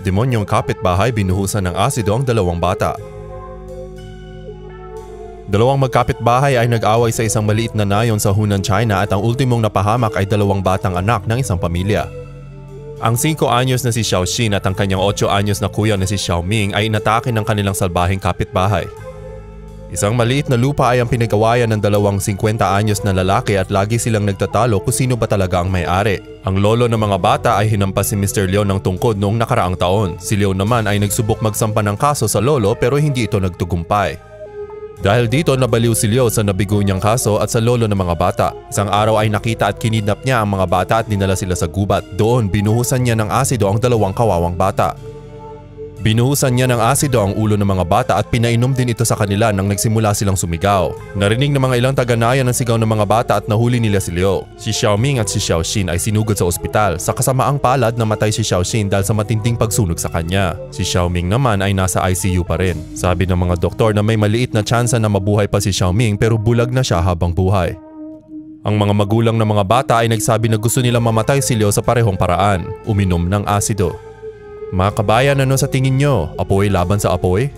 Demonyong kapitbahay binuhusan ng asido ang dalawang bata. Dalawang magkapitbahay ay nag-away sa isang maliit na nayon sa Hunan, China at ang ultimong napahamak ay dalawang batang anak ng isang pamilya. Ang 5 anyos na si Xiao Xin at ang kanyang 8 anyos na kuya na si Xiao Ming ay inatake ng kanilang salbahing kapitbahay. Isang maliit na lupa ay ang pinagawayan ng dalawang 50 anyos na lalaki at lagi silang nagtatalo kung sino ba talaga ang may-ari. Ang lolo ng mga bata ay hinampas si Mr. Leon ng tungkod noong nakaraang taon. Si Leon naman ay nagsubok magsampa ng kaso sa lolo pero hindi ito nagtugumpay. Dahil dito nabaliw si Leo sa nabigo niyang kaso at sa lolo ng mga bata. Isang araw ay nakita at kinidnap niya ang mga bata at dinala sila sa gubat. Doon binuhusan niya ng asido ang dalawang kawawang bata. Binuhusan niya ng asido ang ulo ng mga bata at pinainom din ito sa kanila nang nagsimula silang sumigaw. Narinig ng mga ilang taga-naya ng sigaw ng mga bata at nahuli nila si Leo. Si Xiaoming at si Xiaoxin ay sinugod sa ospital. Sa kasamaang palad namatay si Xiaoxin dahil sa matinding pagsunog sa kanya. Si Xiaoming naman ay nasa ICU pa rin. Sabi ng mga doktor na may maliit na tsansa na mabuhay pa si Xiaoming pero bulag na siya habang buhay. Ang mga magulang ng mga bata ay nagsabi na gusto nilang mamatay si Leo sa parehong paraan, uminom ng asido. Mga kabayan ano sa tingin nyo? Apoy laban sa apoy?